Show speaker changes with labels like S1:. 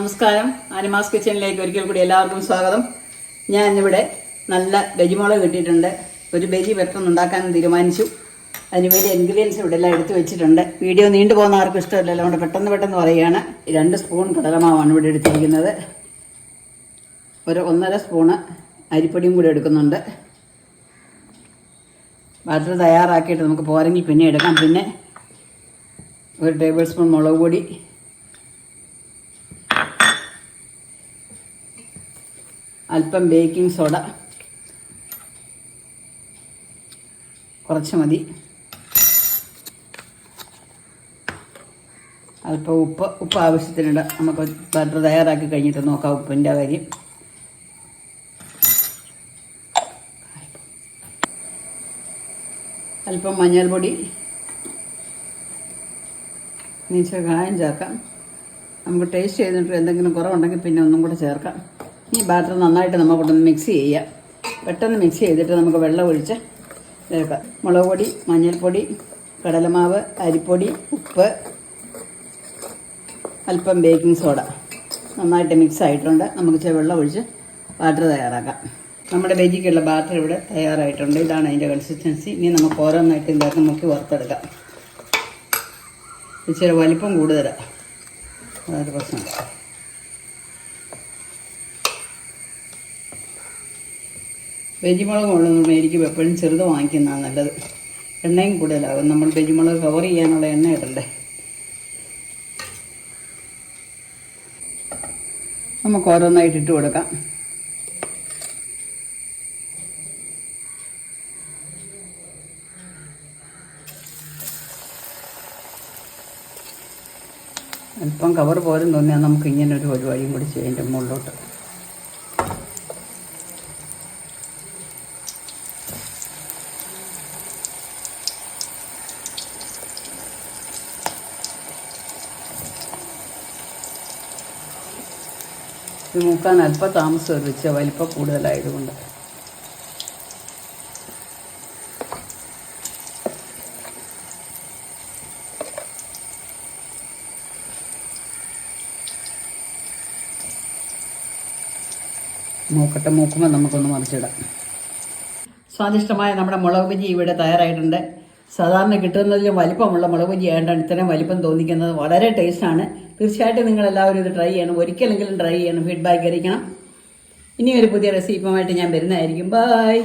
S1: നമസ്കാരം. ആനിമാസ് കിച്ചണിലേക്ക് ഒരിക്കൽ കൂടി എല്ലാവർക്കും സ്വാഗതം. ഞാൻ ഇവിടെ നല്ല ബജിമുളക് കിട്ടിയിട്ടുണ്ട്. ഒരു ബജി പെട്ടെന്ന് ഉണ്ടാക്കാൻ തീരുമാനിച്ചു. അതിനുവേണ്ടി ഇൻഗ്രീഡിയൻസ് ഇവിടെ എല്ലാം എടുത്തു വെച്ചിട്ടുണ്ട്. വീഡിയോ നീണ്ടു പോകുന്ന ആർക്കും ഇഷ്ടമല്ലല്ലോ. അതുകൊണ്ട് പെട്ടെന്ന് പെട്ടെന്ന് പറയുകയാണ്. രണ്ട് സ്പൂൺ കടലമാവാണ് ഇവിടെ എടുത്തിരിക്കുന്നത്. ഒരു ഒന്നര സ്പൂണ് അരിപ്പൊടിയും കൂടി എടുക്കുന്നുണ്ട്. ബാറ്റർ തയ്യാറാക്കിയിട്ട് നമുക്ക് പോരെങ്കിൽ പിന്നെ എടുക്കാം. പിന്നെ ഒരു ടേബിൾ സ്പൂൺ മുളക് പൊടി അല്പം ബേക്കിംഗ് സോഡ. കുറച്ച് മതി. അല്പം ഉപ്പ് ഉപ്പ് ആവശ്യത്തിനുണ്ട് നമുക്ക് ബട്ടർ തയ്യാറാക്കി കഴിഞ്ഞിട്ട് നോക്കാം ഉപ്പിന്റെ കാര്യം. അല്പം മഞ്ഞൾപ്പൊടി. നീച്ച കായം ചേർക്കാം. നമുക്ക് ടേസ്റ്റ് ചെയ്തിട്ട് എന്തെങ്കിലും കുറവുണ്ടെങ്കിൽ പിന്നെ ഒന്നും കൂടെ ചേർക്കാം. ഈ ബാറ്റർ നന്നായിട്ട് നമുക്കൊന്ന് മിക്സ് ചെയ്യാം പെട്ടെന്ന് മിക്സ് ചെയ്തിട്ട് നമുക്ക് വെള്ളം ഒഴിച്ച് ചേർക്കാം മുളക് പൊടി മഞ്ഞൾപ്പൊടി കടലമാവ് അരിപ്പൊടി ഉപ്പ് അല്പം ബേക്കിംഗ് സോഡ നന്നായിട്ട് മിക്സ് ആയിട്ടുണ്ട്. നമുക്ക് ഇച്ചിരി വെള്ളം ഒഴിച്ച് ബാറ്റർ തയ്യാറാക്കാം. നമ്മുടെ വെജിക്കുള്ള ബാറ്റർ ഇവിടെ തയ്യാറായിട്ടുണ്ട്. ഇതാണ് അതിന്റെ കൺസിസ്റ്റൻസി ഇനി നമുക്ക് ഓരോന്നായിട്ട് ഇതാക്കി മുക്കി വറുത്തെടുക്കാം. ഇച്ചിരി വലിപ്പം കൂടുതലാണ് അതൊരു പ്രശ്നം വെജിമുളക് കൊള്ളുന്ന എനിക്ക് എപ്പോഴും ചെറുത് വാങ്ങിക്കുന്നതാണ് നല്ലത്. എണ്ണയും കൂടുതലാകും. നമ്മൾ വെജിമുളക് കവർ ചെയ്യാനുള്ള എണ്ണ ഇടണ്ടേ? നമുക്ക് ഓരോന്നായിട്ട് ഇട്ട് കൊടുക്കാം. അല്പം കവർ പോലും തോന്നിയാൽ നമുക്ക് ഇങ്ങനെ ഒരു വഴിയും കൂടി ചെയ്യേണ്ട മുകളിലോട്ട്. ഇത് മൂക്കാൻ അല്പം താമസം വെച്ച വലിപ്പം കൂടുതലായതുകൊണ്ട്. മൂക്കട്ടെ മൂക്കുമ്പോൾ നമുക്കൊന്ന് മറിച്ചിടാം. സ്വാദിഷ്ടമായ നമ്മുടെ മുളക് ബജി ഇവിടെ തയ്യാറായിട്ടുണ്ട്. സാധാരണ കിട്ടുന്നതിലും വലിപ്പമുള്ള മുളക് ബജി ആയതുകൊണ്ടാണ് ഇത്രയും വലിപ്പം തോന്നിക്കുന്നത്. വളരെ ടേസ്റ്റാണ് തീർച്ചയായിട്ടും നിങ്ങൾ എല്ലാവരും ഇത് ട്രൈ ചെയ്യണം. ഒരിക്കലെങ്കിലും ട്രൈ ചെയ്യണം. ഫീഡ്ബാക്ക് അറിയിക്കണം. ഇനിയൊരു പുതിയ റെസിപ്പിയുമായിട്ട് ഞാൻ വരുന്നതായിരിക്കും. ബൈ